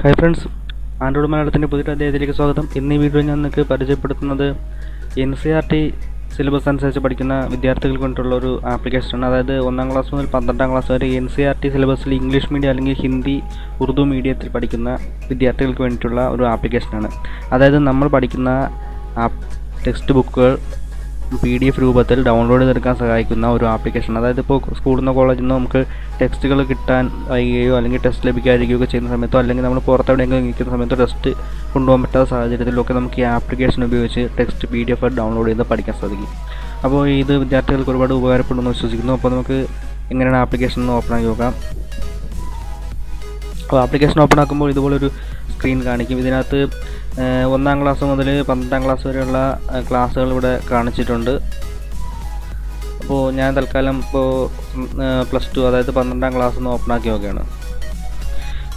Hi friends Android മലയാളത്തിന്റെ പുതിയ അധ്യായത്തിലേക്ക് സ്വാഗതം. ഇന്ന് ഈ വീഡിയോ ഞാൻ നിങ്ങൾക്ക് പരിചയപ്പെടുത്തുന്നത് N C R T syllabus അനുസരിച്ച് പഠിക്കുന്ന വിദ്യാർത്ഥികൾക്ക് വേണ്ടിയിട്ടുള്ള ഒരു ആപ്ലിക്കേഷനാണ് അതായത് ഒന്നാം ക്ലാസ് മുതൽ പന്ത്രണ്ടാം ക്ലാസ് വരെ എൻ സി ആർ ടി സിലബസിൽ ഇംഗ്ലീഷ് മീഡിയം അല്ലെങ്കിൽ ഹിന്ദി ഉറുദു മീഡിയത്തിൽ പഠിക്കുന്ന വിദ്യാർത്ഥികൾക്ക് വേണ്ടിയിട്ടുള്ള ഒരു ആപ്ലിക്കേഷനാണ് അതായത് നമ്മൾ പഠിക്കുന്ന ടെക്സ്റ്റ് ബുക്കുകൾ പി ഡി എഫ് രൂപത്തിൽ ഡൗൺലോഡ് ചെയ്തെടുക്കാൻ സഹായിക്കുന്ന ഒരു ആപ്ലിക്കേഷൻ അതായത് ഇപ്പോൾ സ്കൂളിൽ നിന്നോ കോളേജിൽ നിന്നോ നമുക്ക് ടെക്സ്റ്റുകൾ കിട്ടാൻ വൈകുകയോ അല്ലെങ്കിൽ ടെസ്റ്റ് ലഭിക്കാതിരിക്കുകയോ ഒക്കെ ചെയ്യുന്ന സമയത്തോ അല്ലെങ്കിൽ നമ്മൾ പുറത്തെവിടെയെങ്കിലും നിൽക്കുന്ന സമയത്തോ ടെസ്റ്റ് കൊണ്ടുപോകാൻ പറ്റാത്ത സാഹചര്യത്തിലൊക്കെ നമുക്ക് ഈ ആപ്ലിക്കേഷൻ ഉപയോഗിച്ച് text P D F download ചെയ്ത് പഠിക്കാൻ സാധിക്കും. അപ്പോൾ ഇത് വിദ്യാർത്ഥികൾക്ക് ഒരുപാട് ഉപകാരപ്പെടുമെന്ന് വിശ്വസിക്കുന്നു. അപ്പോൾ നമുക്ക് എങ്ങനെയാണ് ആപ്ലിക്കേഷൻ ഒന്ന് ഓപ്പൺ ആക്കി നോക്കാം. അപ്പോൾ ആപ്ലിക്കേഷൻ ഓപ്പൺ ആക്കുമ്പോൾ ഇതുപോലൊരു സ്ക്രീൻ കാണിക്കും. ഇതിനകത്ത് ഒന്നാം ക്ലാസ് മുതൽ പന്ത്രണ്ടാം ക്ലാസ് വരെയുള്ള ക്ലാസ്സുകൾ ഇവിടെ കാണിച്ചിട്ടുണ്ട്. അപ്പോൾ ഞാൻ തൽക്കാലം ഇപ്പോൾ പ്ലസ് ടു അതായത് പന്ത്രണ്ടാം ക്ലാസ് ഒന്ന് ഓപ്പൺ ആക്കി നോക്കുകയാണ്.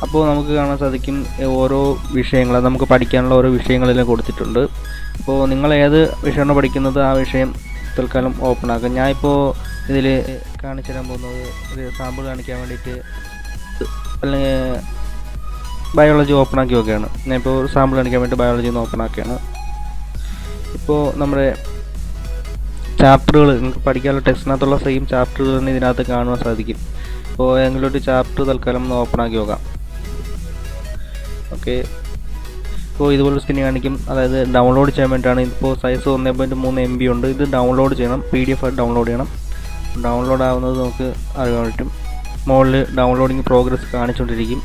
അപ്പോൾ നമുക്ക് കാണാൻ സാധിക്കും ഓരോ വിഷയങ്ങൾ നമുക്ക് പഠിക്കാനുള്ള ഓരോ വിഷയങ്ങളെല്ലാം കൊടുത്തിട്ടുണ്ട്. അപ്പോൾ നിങ്ങൾ ഏത് വിഷയമാണ് പഠിക്കുന്നത് ആ വിഷയം തൽക്കാലം ഓപ്പൺ ആക്കുക. ഞാനിപ്പോൾ ഇതിൽ കാണിച്ചു തരാൻ പോകുന്നത് ഒരു സാമ്പിൾ കാണിക്കാൻ വേണ്ടിയിട്ട് അല്ലെങ്കിൽ ബയോളജി ഓപ്പൺ ആക്കി നോക്കുകയാണ് ഞാനിപ്പോൾ ഒരു സാമ്പിൾ കാണിക്കാൻ വേണ്ടി ബയോളജി ഒന്ന് ഓപ്പൺ ആക്കുകയാണ് ഇപ്പോൾ നമ്മുടെ ചാപ്റ്ററുകൾ നിങ്ങൾക്ക് പഠിക്കാനുള്ള ടെക്സ്റ്റിനകത്തുള്ള സെയിം ചാപ്റ്ററുകൾ തന്നെ ഇതിനകത്ത് കാണുവാൻ സാധിക്കും. ഇപ്പോൾ ഏതെങ്കിലും ഒരു ചാപ്റ്റർ തൽക്കാലം ഒന്ന് ഓപ്പൺ ആക്കി നോക്കാം. ഓക്കെ ഇപ്പോൾ ഇതുപോലെ സ്ക്രീൻ കാണിക്കും. അതായത് ഡൗൺലോഡ് ചെയ്യാൻ വേണ്ടിയിട്ടാണ്. ഇപ്പോൾ സൈസ് ഒന്നേ പോയിന്റ് മൂന്ന് എം ബി ഉണ്ട്. ഇത് ഡൗൺലോഡ് ചെയ്യണം. പി ഡി എഫ് ആയിട്ട് ഡൗൺലോഡ് ചെയ്യണം. ഡൗൺലോഡ് ആവുന്നത് നമുക്ക് അറിയാൻ പറ്റും. മുകളിൽ ഡൗൺലോഡിങ് പ്രോഗ്രസ് കാണിച്ചുകൊണ്ടിരിക്കും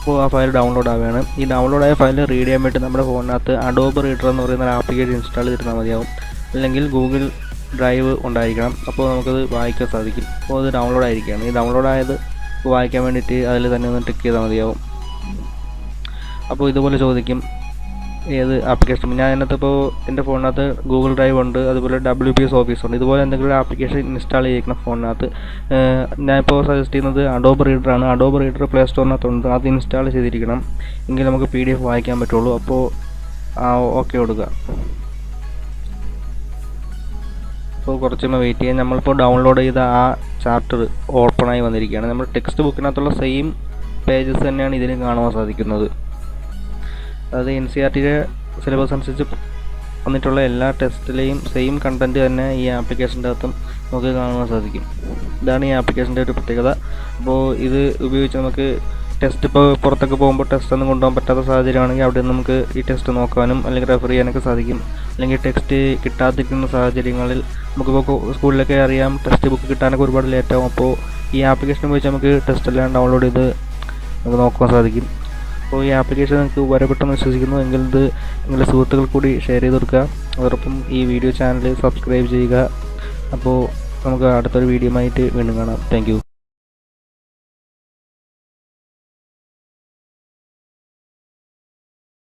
അപ്പോൾ ആ ഫയൽ ഡൗൺലോഡ് ആവുകയാണ്. ഈ ഡൗൺലോഡ് ആയ ഫയൽ റീഡ് ചെയ്യാൻ വേണ്ടി നമ്മുടെ ഫോണിനകത്ത് അഡോബ് റീഡർ എന്ന് പറയുന്ന ഒരു ആപ്ലിക്കേഷൻ ഇൻസ്റ്റാൾ ചെയ്തിരുന്നാൽ മതിയാവും. അല്ലെങ്കിൽ ഗൂഗിൾ ഡ്രൈവ് ഉണ്ടായിരിക്കണം. അപ്പോൾ നമുക്കത് വായിക്കാൻ സാധിക്കും. അപ്പോൾ അത് ഡൗൺലോഡ് ആയിരിക്കുകയാണ്. ഈ ഡൗൺലോഡ് ആയത് വായിക്കാൻ വേണ്ടിയിട്ട് അതിൽ തന്നെ ഒന്ന് ടിക്ക് ചെയ്താൽ മതിയാവും. അപ്പോൾ ഇതുപോലെ ചോദിക്കും. ഏത് ആപ്ലിക്കേഷൻ ഞാൻ അതിനകത്ത് ഇപ്പോൾ എന്റെ ഫോണിനകത്ത് ഗൂഗിൾ ഡ്രൈവ് ഉണ്ട് അതുപോലെ ഡബ്ല്യു പി എസ് ഓഫീസ് ഉണ്ട്. ഇതുപോലെ എന്തെങ്കിലും ആപ്ലിക്കേഷൻ ഇൻസ്റ്റാൾ ചെയ്യിക്കണം ഫോണിനകത്ത് ഞാനിപ്പോൾ സജസ്റ്റ് ചെയ്യുന്നത് അഡോബ് റീഡറാണ് അഡോബ് റീഡർ പ്ലേ സ്റ്റോറിനകത്തുണ്ട് അത് ഇൻസ്റ്റാൾ ചെയ്തിരിക്കണം. എങ്കിൽ നമുക്ക് പി ഡി എഫ് വായിക്കാൻ പറ്റുള്ളൂ. അപ്പോൾ ഓക്കെ കൊടുക്കുക. അപ്പോൾ കുറച്ച് വെയിറ്റ് ചെയ്യാൻ നമ്മളിപ്പോൾ ഡൗൺലോഡ് ചെയ്ത ആ ചാപ്റ്റർ ഓപ്പണായി വന്നിരിക്കുകയാണ്. നമ്മൾ ടെക്സ്റ്റ് ബുക്കിനകത്തുള്ള സെയിം പേജസ് തന്നെയാണ് ഇതിന് കാണുവാൻ സാധിക്കുന്നത്. അതായത് എൻ സി ആർ ടിയുടെ സിലബസ് അനുസരിച്ച് വന്നിട്ടുള്ള എല്ലാ ടെസ്റ്റിലെയും സെയിം കണ്ടന്റ് തന്നെ ഈ ആപ്ലിക്കേഷന്റെ അകത്തും നമുക്ക് കാണുവാൻ സാധിക്കും. ഇതാണ് ഈ ആപ്ലിക്കേഷന്റെ ഒരു പ്രത്യേകത. അപ്പോൾ ഇത് ഉപയോഗിച്ച് നമുക്ക് ടെസ്റ്റ് ഇപ്പോൾ പുറത്തൊക്കെ പോകുമ്പോൾ ടെസ്റ്റ് ഒന്നും കൊണ്ടുപോകാൻ പറ്റാത്ത സാഹചര്യമാണെങ്കിൽ അവിടെ നമുക്ക് ഈ ടെസ്റ്റ് നോക്കാനും അല്ലെങ്കിൽ റെഫർ ചെയ്യാനൊക്കെ സാധിക്കും. അല്ലെങ്കിൽ ടെക്സ്റ്റ് കിട്ടാതിരിക്കുന്ന സാഹചര്യങ്ങളിൽ നമുക്കിപ്പോൾ സ്കൂളിലൊക്കെ അറിയാം ടെസ്റ്റ് ബുക്ക് കിട്ടാനൊക്കെ ഒരുപാട് ലേറ്റാകും അപ്പോൾ ഈ ആപ്ലിക്കേഷൻ ഉപയോഗിച്ച് നമുക്ക് ടെസ്റ്റ് എല്ലാം ഡൗൺലോഡ് ചെയ്ത് നമുക്ക് നോക്കാൻ സാധിക്കും. അപ്പോൾ ഈ ആപ്ലിക്കേഷൻ നിങ്ങൾക്ക് ഉപകാരപ്പെട്ടെന്ന് വിശ്വസിക്കുന്നു. എങ്കിൽ ഇത് നിങ്ങളുടെ സുഹൃത്തുക്കൾ കൂടി ഷെയർ ചെയ്ത് കൊടുക്കുക. അതോടൊപ്പം ഈ വീഡിയോ ചാനൽ സബ്സ്ക്രൈബ് ചെയ്യുക. അപ്പോൾ നമുക്ക് അടുത്തൊരു വീഡിയോ ആയിട്ട് വീണ്ടും കാണാം. താങ്ക്